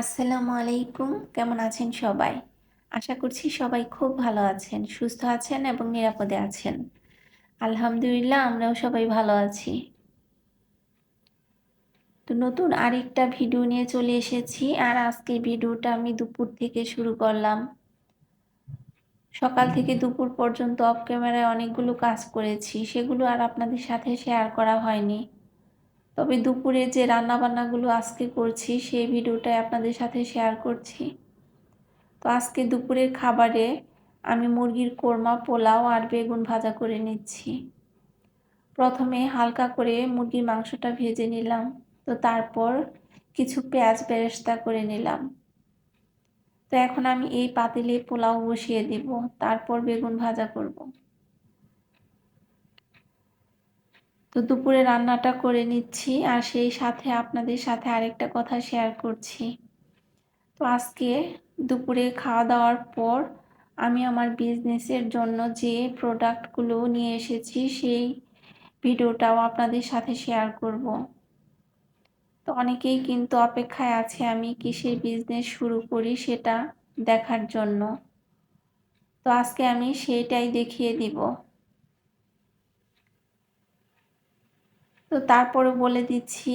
আসসালামু আলাইকুম। কেমন আছেন সবাই? আশা করছি সবাই খুব ভালো আছেন, সুস্থ আছেন এবং নিরাপদে আছেন। আলহামদুলিল্লাহ, আমরাও সবাই ভালো আছি। তো নতুন আরেকটা ভিডিও নিয়ে চলে এসেছি আর আজকে ভিডিওটা আমি দুপুর থেকে শুরু করলাম। সকাল থেকে দুপুর পর্যন্ত অফ ক্যামেরায় অনেকগুলো কাজ করেছি, সেগুলো আর আপনাদের সাথে শেয়ার করা হয়নি। তবে দুপুরে যে রান্নাবান্নাগুলো আজকে করছি, সেই ভিডিওটাই আপনাদের সাথে শেয়ার করছি। তো আজকে দুপুরের খাবারে আমি মুরগির কোরমা, পোলাও আর বেগুন ভাজা করে নিচ্ছি। প্রথমে হালকা করে মুরগির মাংসটা ভেজে নিলাম। তো তারপর কিছু পেঁয়াজ বেরেস্তা করে নিলাম। তো এখন আমি এই পাতিলে পোলাও বসিয়ে দিব, তারপর বেগুন ভাজা করব। তো দুপুরে রান্নাটা করে নিচ্ছি আর সেই সাথে আপনাদের সাথে আরেকটা কথা শেয়ার করছি। তো আজকে দুপুরে খাওয়া দাওয়ার পর আমি আমার বিজনেসের জন্য যে প্রোডাক্টগুলো নিয়ে এসেছি সেই ভিডিওটাও আপনাদের সাথে শেয়ার করব। তো অনেকেই কিন্তু অপেক্ষায় আছে আমি কিসের বিজনেস শুরু করি সেটা দেখার জন্য। তো আজকে আমি সেইটাই দেখিয়ে দিব। তো তারপরে বলে দিচ্ছি,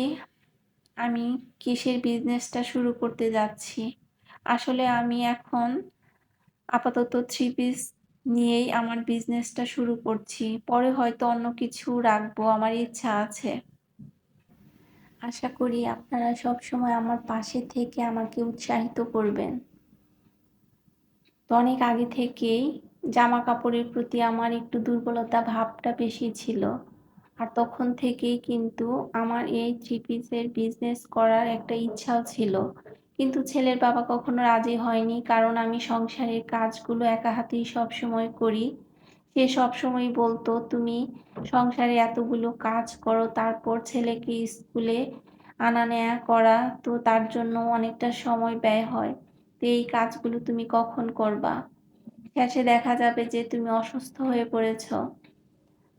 আমি কিসের বিজনেসটা শুরু করতে যাচ্ছি। আসলে আমি এখন আপাতত থ্রি পিস নিয়েই আমার বিজনেসটা শুরু করছি। পরে হয়তো অন্য কিছু রাখব, আমার ইচ্ছা আছে। আশা করি আপনারা সব সময় আমার পাশে থেকে আমাকে উৎসাহিত করবেন। তো অনেক আগে থেকেই জামা কাপড়ের প্রতি আমার একটু দুর্বলতা ভাবটা বেশি ছিল। আর তখন থেকেই কিন্তু আমার এই থ্রি পিসের বিজনেস করার একটা ইচ্ছাও ছিল। কিন্তু ছেলের বাবা কখনো রাজি হয়নি, কারণ আমি সংসারের কাজগুলো একা হাতেই সবসময় করি। সে সবসময় বলতো, তুমি সংসারে এতগুলো কাজ করো, তারপর ছেলেকে স্কুলে আনা নেয়া করা, তো তার জন্য অনেকটা সময় ব্যয় হয়। তো এই কাজগুলো তুমি কখন করবা? শেষে দেখা যাবে যে তুমি অসুস্থ হয়ে পড়েছো।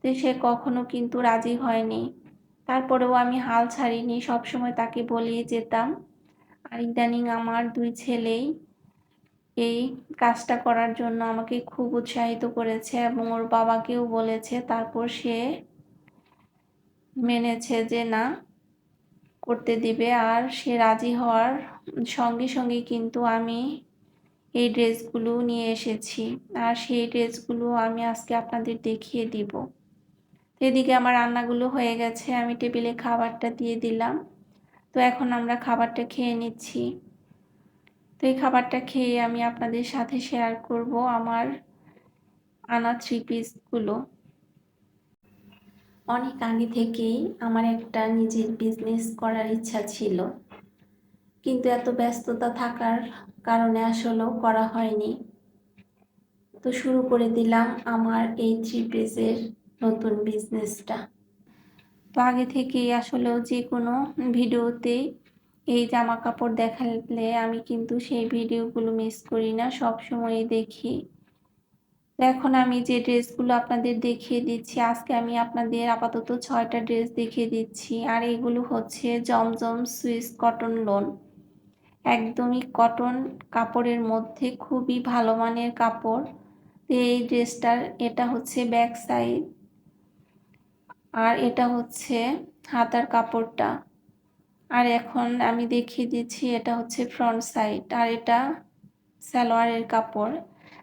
তো সে কখনো কিন্তু রাজি হয়নি। তারপরেও আমি হাল ছাড়িনি, সবসময় তাকে বলিয়ে যেতাম। আর ইদানিং আমার দুই ছেলেই এই কাজটা করার জন্য আমাকে খুব উৎসাহিত করেছে এবং ওর বাবাকেও বলেছে, তারপর সে মেনেছে যে না, করতে দিবে। আর সে রাজি হওয়ার সঙ্গে সঙ্গে কিন্তু আমি এই ড্রেসগুলো নিয়ে এসেছি। আর সেই ড্রেসগুলো আমি আজকে আপনাদের দেখিয়ে দিব। এদিকে আমার রান্নাগুলো হয়ে গেছে, আমি টেবিলে খাবারটা দিয়ে দিলাম। তো এখন আমরা খাবারটা খেয়ে নিচ্ছি। তো এই খাবারটা খেয়ে আমি আপনাদের সাথে শেয়ার করব আমার আনা থ্রি পিসগুলো অনেক আগে থেকেই আমার একটা নিজের বিজনেস করার ইচ্ছা ছিল। কিন্তু এত ব্যস্ততা থাকার কারণে আসলেও করা হয়নি। তো শুরু করে দিলাম আমার এই থ্রি পিসের নতুন বিজনেসটা তো আগে থেকেই আসলেও যে কোনো ভিডিওতে এই জামা কাপড় দেখালে আমি কিন্তু সেই ভিডিওগুলো মিস করি না, সব সময় দেখি। এখন আমি যে ড্রেসগুলো আপনাদের দেখিয়ে দিচ্ছি, আজকে আমি আপনাদের আপাতত ছয়টা ড্রেস দেখিয়ে দিচ্ছি, আর এগুলো হচ্ছে জমজম সুইস কটন লোন। একদমই কটন কাপড়ের মধ্যে খুবই ভালো মানের কাপড়। এই ড্রেসটার, এটা হচ্ছে ব্যাক সাইড আর এটা হচ্ছে হাতার কাপড়টা। আর এখন আমি দেখিয়ে দিচ্ছি এটা হচ্ছে ফ্রন্ট সাইড আর এটা সালোয়ারের কাপড়।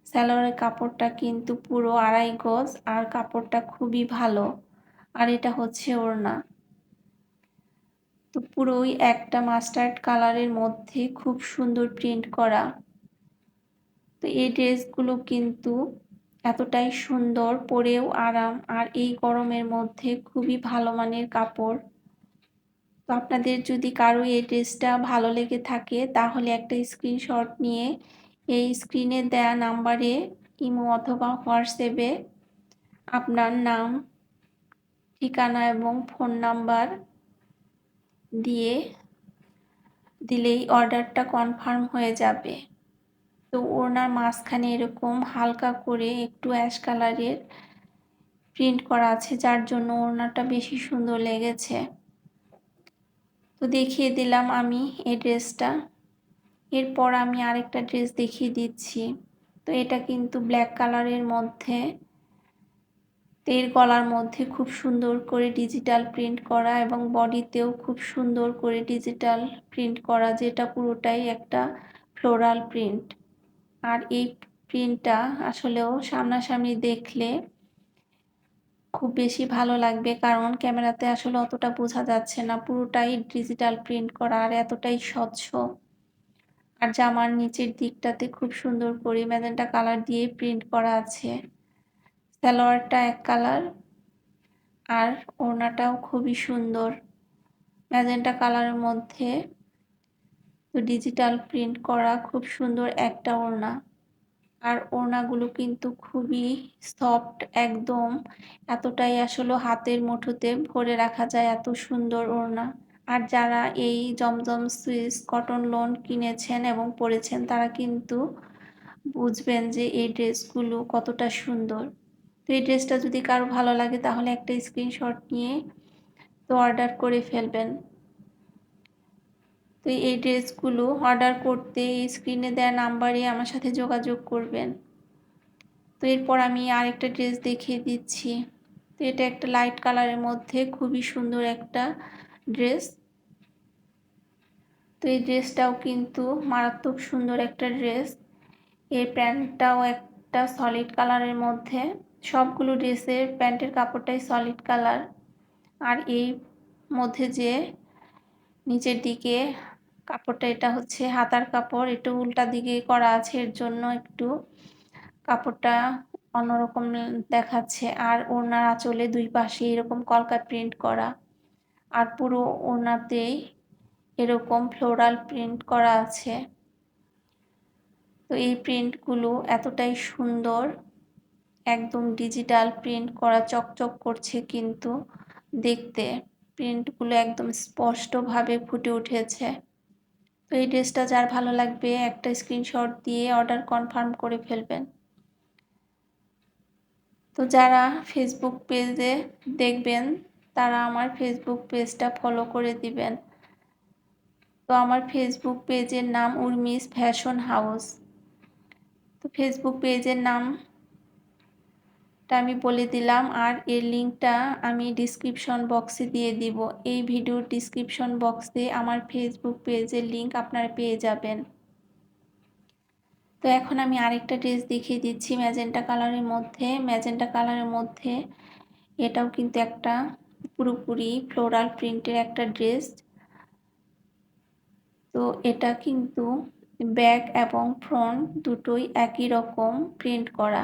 সালোয়ারের কাপড়টা কিন্তু পুরো আড়াই গজ, আর কাপড়টা খুবই ভালো। আর এটা হচ্ছে ওড়না। তো পুরোই একটা মাস্টার্ড কালারের মধ্যে খুব সুন্দর প্রিন্ট করা। তো এই ড্রেসগুলো কিন্তু এতটাই সুন্দর, পরেও আরাম, আর এই গরমের মধ্যে খুবই ভালো মানের কাপড়। তো আপনাদের যদি কারও এই ড্রেসটা ভালো লেগে থাকে, তাহলে একটা স্ক্রিনশট নিয়ে এই স্ক্রিনে দেয়া নাম্বারে ইমো অথবা হোয়াটসঅ্যাপে আপনার নাম, ঠিকানা এবং ফোন নাম্বার দিয়ে দিলেই অর্ডারটা কনফার্ম হয়ে যাবে। তো ওনার মাঝখানে এরকম হালকা করে একটু অ্যাশ কালারের প্রিন্ট করা আছে, যার জন্য ওড়নাটা বেশি সুন্দর লেগেছে। তো দেখিয়ে দিলাম আমি এই ড্রেসটা। এরপর আমি আরেকটা ড্রেস দেখিয়ে দিচ্ছি। তো এটা কিন্তু ব্ল্যাক কালারের মধ্যে, তের গলার মধ্যে খুব সুন্দর করে ডিজিটাল প্রিন্ট করা এবং বডিতেও খুব সুন্দর করে ডিজিটাল প্রিন্ট করা, যেটা পুরোটাই একটা ফ্লোরাল প্রিন্ট। আর এই প্রিন্টটা আসলেও সামনাসামনি দেখলে খুব বেশি ভালো লাগবে, কারণ ক্যামেরাতে আসলে অতটা বোঝা যাচ্ছে না। পুরোটাই ডিজিটাল প্রিন্ট করা আর এতটাই স্বচ্ছ। আর জামার নিচের দিকটাতে খুব সুন্দর করে ম্যাজেন্টা কালার দিয়ে প্রিন্ট করা আছে। সালোয়ারটা এক কালার আর ওড়নাটাও খুবই সুন্দর। ম্যাজেন্টা কালারের মধ্যে তো ডিজিটাল প্রিন্ট করা খুব সুন্দর একটা ওড়না। আর ওড়নাগুলো কিন্তু খুবই সফট একদম। এতটাই আসলে হাতের মুঠোতে ভরে রাখা যায় এত সুন্দর ওড়না। আর যারা এই জমজম সুইস কটন লোন কিনেছেন এবং পরেছেন তারা কিন্তু বুঝবেন যে এই ড্রেসগুলো কতটা সুন্দর। তো এই ড্রেসটা যদি কারও ভালো লাগে, তাহলে একটা স্ক্রিনশট নিয়ে তো অর্ডার করে ফেলবেন। তো এই ড্রেসগুলো অর্ডার করতে এই স্ক্রিনে দেওয়া নাম্বারে আমার সাথে যোগাযোগ করবেন। তো এরপর আমি আরেকটা ড্রেস দেখিয়ে দিচ্ছি। তো এটা একটা লাইট কালারের মধ্যে খুবই সুন্দর একটা ড্রেস। তো এই ড্রেসটাও কিন্তু মারাত্মক সুন্দর একটা ড্রেস। এর প্যান্টটাও একটা সলিড কালারের মধ্যে। সবগুলো ড্রেসের প্যান্টের কাপড়টাই সলিড কালার। আর এই মধ্যে যে নিচের দিকে কাপড়টা, এটা হচ্ছে হাতার কাপড়, একটু উল্টা দিকে করা আছে, এর জন্য একটু কাপড়টা অন্যরকম দেখাচ্ছে। আর ওনার আঁচলে দুই পাশে এরকম কলকা প্রিন্ট করা। আর পুরো ওনাতেই এরকম ফ্লোরাল প্রিন্ট করা আছে। তো এই প্রিন্টগুলো এতটাই সুন্দর, একদম ডিজিটাল প্রিন্ট করা, চকচক করছে কিন্তু দেখতে। প্রিন্টগুলো একদম স্পষ্টভাবে ফুটে উঠেছে। এই ড্রেসটা যার ভালো লাগবে, একটা স্ক্রিনশট দিয়ে অর্ডার কনফার্ম করে ফেলবেন। তো যারা ফেসবুক পেজে দেখবেন, তারা আমার ফেসবুক পেজটা ফলো করে দিবেন। তো আমার ফেসবুক পেজের নাম উর্মিস ফ্যাশন হাউস। তো ফেসবুক পেজের নামটা আমি বলে দিলাম আর এর লিঙ্কটা আমি ডিসক্রিপশন বক্সে দিয়ে দিব। এই ভিডিওর ডিসক্রিপশন বক্সে আমার ফেসবুক পেজের লিঙ্ক আপনারা পেয়ে যাবেন। তো এখন আমি আরেকটা ড্রেস দেখিয়ে দিচ্ছি ম্যাজেন্টা কালারের মধ্যে। ম্যাজেন্টা কালারের মধ্যে এটাও কিন্তু একটা পুরোপুরি ফ্লোরাল প্রিন্টের একটা ড্রেস তো এটা কিন্তু ব্যাক এবং ফ্রন্ট দুটোই একই রকম প্রিন্ট করা।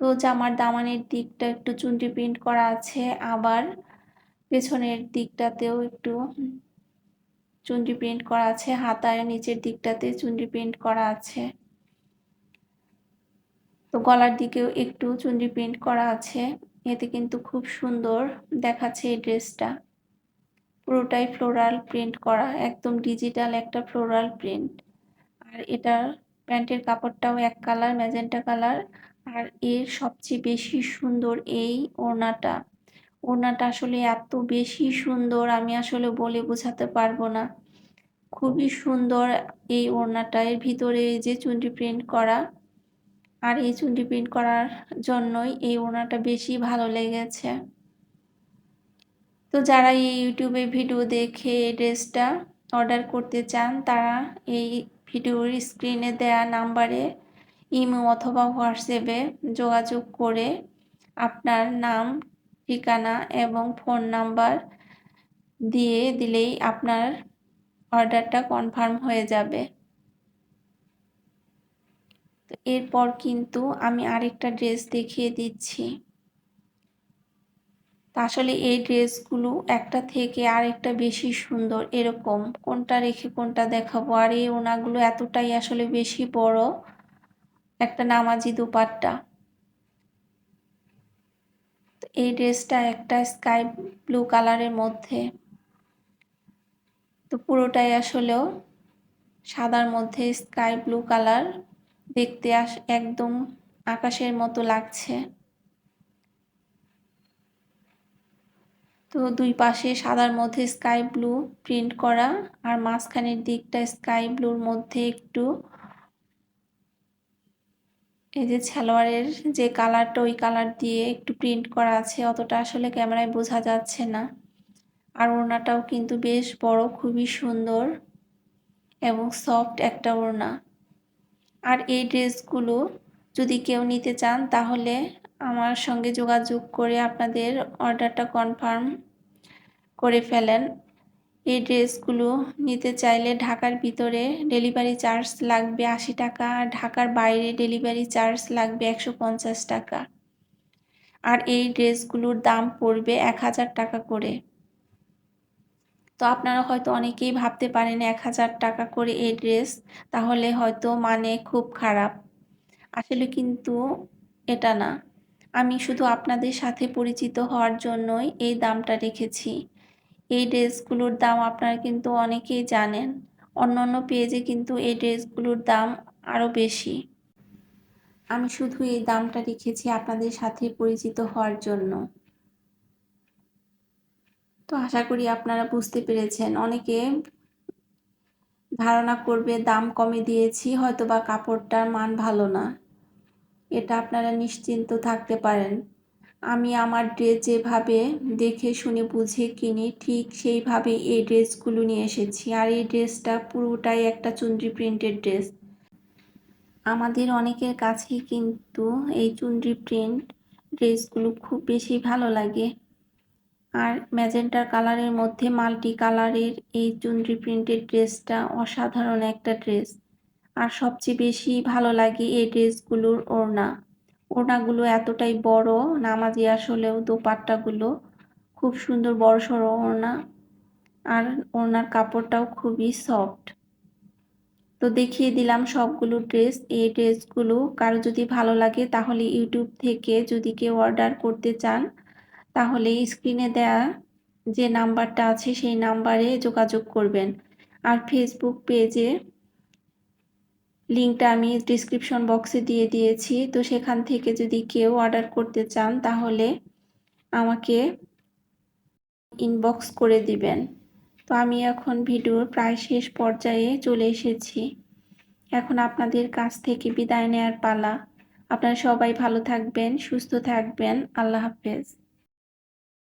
তো জামার দামানের দিকটা একটু চুনটি প্রিন্ট করা আছে, আবার পেছনের দিকটাতেও একটু চুনটি প্রিন্ট করা আছে, হাতায় নিচের দিকটাতে চুনটি প্রিন্ট করা আছে। তো গলার দিকেও একটু চুনরি প্রিন্ট করা আছে, এতে কিন্তু খুব সুন্দর দেখাচ্ছে এই ড্রেসটা। পুরোটাই ফ্লোরাল প্রিন্ট করা, একদম ডিজিটাল একটা ফ্লোরাল প্রিন্ট। আর এটার প্যান্টের কাপড়টাও এক কালার ম্যাজেন্টা কালার। আর এর সবচেয়ে বেশি সুন্দর এই ওড়নাটা। ওড়নাটা আসলে এত বেশি সুন্দর, আমি আসলে বলে বোঝাতে পারব না। খুবই সুন্দর এই ওড়নাটা। এর ভিতরে যে চুনরি প্রিন্ট করা, আর এই চুনটি প্রিন্ট করার জন্যই এই ওড়নাটা বেশি ভালো লেগেছে। তো যারা এই ইউটিউবে ভিডিও দেখে এই ড্রেসটা অর্ডার করতে চান, তারা এই ভিডিওর স্ক্রিনে দেয়া নাম্বারে ইমো অথবা হোয়াটসঅ্যাপে যোগাযোগ করে আপনার নাম, ঠিকানা এবং ফোন নাম্বার দিয়ে দিলেই আপনার অর্ডারটা কনফার্ম হয়ে যাবে। এরপর কিন্তু আমি আরেকটা ড্রেস দেখিয়ে দিচ্ছি। আসলে এই ড্রেসগুলো একটা থেকে আরেকটা বেশি সুন্দর, এরকম কোনটা রেখে কোনটা দেখাবো? আর এই ওনাগুলো এতটাই আসলে বেশি বড় একটা নামাজি দুপাট্টা। এই ড্রেসটা একটা স্কাই ব্লু কালারের মধ্যে। তো পুরোটাই আসলেও সাদার মধ্যে স্কাই ব্লু কালার। দেখতে আস, একদম আকাশের মতো লাগছে। তো তো দুই পাশে সাদার মধ্যে স্কাই ব্লু প্রিন্ট করা আর মাঝখানের দিকটা স্কাই ব্লুর মধ্যে একটু এই যে সালোয়ারের যে কালারটা, ওই কালার দিয়ে একটু প্রিন্ট করা আছে, অতটা আসলে ক্যামেরায় বোঝা যাচ্ছে না। আর ওড়নাটাও কিন্তু বেশ বড়, খুবই সুন্দর এবং সফট একটা ওড়না। আর এই ড্রেসগুলো যদি কেউ নিতে চান, তাহলে আমার সঙ্গে যোগাযোগ করে আপনাদের অর্ডারটা কনফার্ম করে ফেলেন। এই ড্রেসগুলো নিতে চাইলে ঢাকার ভিতরে ডেলিভারি চার্জ লাগবে আশি টাকা, আর ঢাকার বাইরে ডেলিভারি চার্জ লাগবে একশো পঞ্চাশ টাকা। আর এই ড্রেসগুলোর দাম পড়বে এক হাজার টাকা করে। তো আপনারা হয়তো অনেকেই ভাবতে পারেন এক হাজার টাকা করে এই ড্রেস, তাহলে হয়তো মানে খুব খারাপ। আসলে কিন্তু এটা না। আমি শুধু আপনাদের সাথে পরিচিত হওয়ার জন্যই এই দামটা রেখেছি। এই ড্রেসগুলোর দাম আপনারা কিন্তু অনেকেই জানেন। অন্য অন্য পেজে কিন্তু এই ড্রেসগুলোর দাম আরও বেশি। আমি শুধু এই দামটা রেখেছি আপনাদের সাথে পরিচিত হওয়ার জন্য। তো আশা করি আপনারা বুঝতে পেরেছেন। অনেকে ধারণা করবে দাম কমে দিয়েছি হয়তো বা কাপড়টার মান ভালো না। এটা আপনারা নিশ্চিন্ত থাকতে পারেন। আমি আমার ড্রেস যেভাবে দেখে শুনে বুঝে কিনি, ঠিক সেইভাবে এই ড্রেসগুলো নিয়ে এসেছি। আর এই ড্রেসটা পুরোটাই একটা চুন্দ্রি প্রিন্টের ড্রেস। আমাদের অনেকের কাছেই কিন্তু এই চুন্দ্রি প্রিন্ট ড্রেসগুলো খুব বেশি ভালো লাগে। আর ম্যাজেন্টার কালারের মধ্যে মাল্টি কালারের এই চুন্দ্রি প্রিন্টের ড্রেসটা অসাধারণ একটা ড্রেস। আর সবচেয়ে বেশি ভালো লাগে এই ড্রেসগুলোর ওড়না। ওড়নাগুলো এতটাই বড়, নামাজি আসলেও দোপাট্টাগুলো খুব সুন্দর বড় সড়ো ওড়না। আর ওড়নার কাপড়টাও খুবই সফট তো দেখিয়ে দিলাম সবগুলো ড্রেস এই ড্রেসগুলো কারও যদি ভালো লাগে তাহলে ইউটিউব থেকে যদি কেউ অর্ডার করতে চান, তাহলে স্ক্রিনে দেয়া যে নাম্বারটা আছে সেই নাম্বারে যোগাযোগ করবেন। আর ফেসবুক পেজে লিঙ্কটা আমি ডিসক্রিপশন বক্সে দিয়ে দিয়েছি। তো সেখান থেকে যদি কেউ অর্ডার করতে চান, তাহলে আমাকে ইনবক্স করে দিবেন। তো আমি এখন ভিডিওর প্রায় শেষ পর্যায়ে চলে এসেছি। এখন আপনাদের কাছ থেকে বিদায় নেয়ার পালা। আপনারা সবাই ভালো থাকবেন, সুস্থ থাকবেন। আল্লাহ হাফেজ।